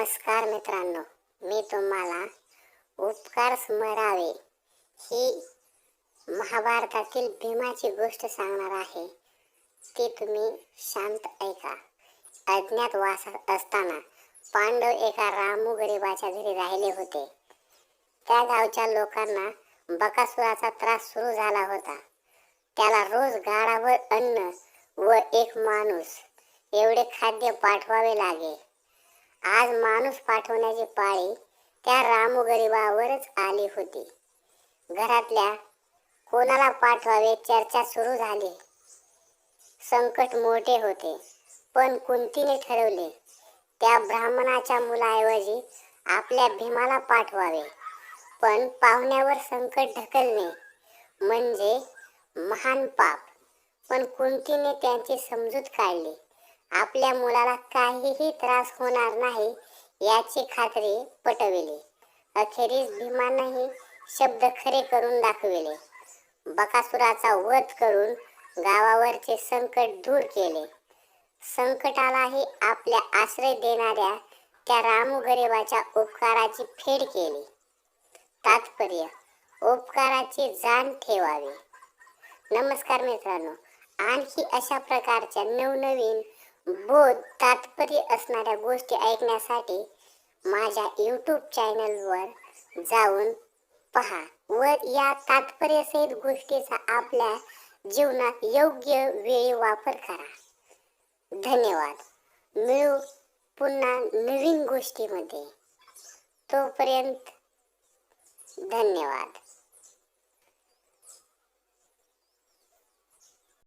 नमस्कार मित्रांनो मी तुम्हाला उपकार स्मरावे ही महाभारतातील भीमाची गोष्ट सांगणार आहे. ती तुम्ही शांत ऐका. अज्ञात वासात असताना पांडव एका रामू गरिबाच्या घरी राहिले होते. त्या गावच्या लोकांना बकासुराचा त्रास सुरू झाला होता. त्याला रोज गाडावर अन्न व एक माणूस एवढे खाद्य पाठवावे लागे. आज माणूस पाठवण्याची पाळी त्या रामगरिबावरच आली होती. घरातल्या कोणाला पाठवावे चर्चा सुरू झाली. संकट मोठे होते पण कुंतीने ठरवले त्या ब्राह्मणाच्या मुलाऐवजी आपल्या भीमाला पाठवावे. पण पाहुण्यावर संकट ढकलणे म्हणजे महान पाप. पण कुंतीने त्यांची समजूत काढली. आपल्या मुलाला काहीही त्रास होणार नाही याची खात्री पटविली. अखेरीस भीमानंही शब्द खरे करून दाखविले. बकासुराचा वध करून गावावरचे संकट दूर केले. संकटालाही आपल्या आश्रय देणाऱ्या त्या रामू गरिबाच्या उपकाराची फेड केली. तात्पर्य उपकाराची जाण ठेवावी. नमस्कार मित्रांनो आणखी अशा प्रकारच्या नवनवीन बोध तात्पर्य असणाऱ्या गोष्टी ऐकण्यासाठी माझ्या यूट्यूब चॅनलवर जाऊन पहा व या तात्पर्यसहित गोष्टीचा आपल्या जीवनात योग्य वेळी वापर करा. धन्यवाद. मिळू पुन्हा नवीन गोष्टीमध्ये. तोपर्यंत धन्यवाद.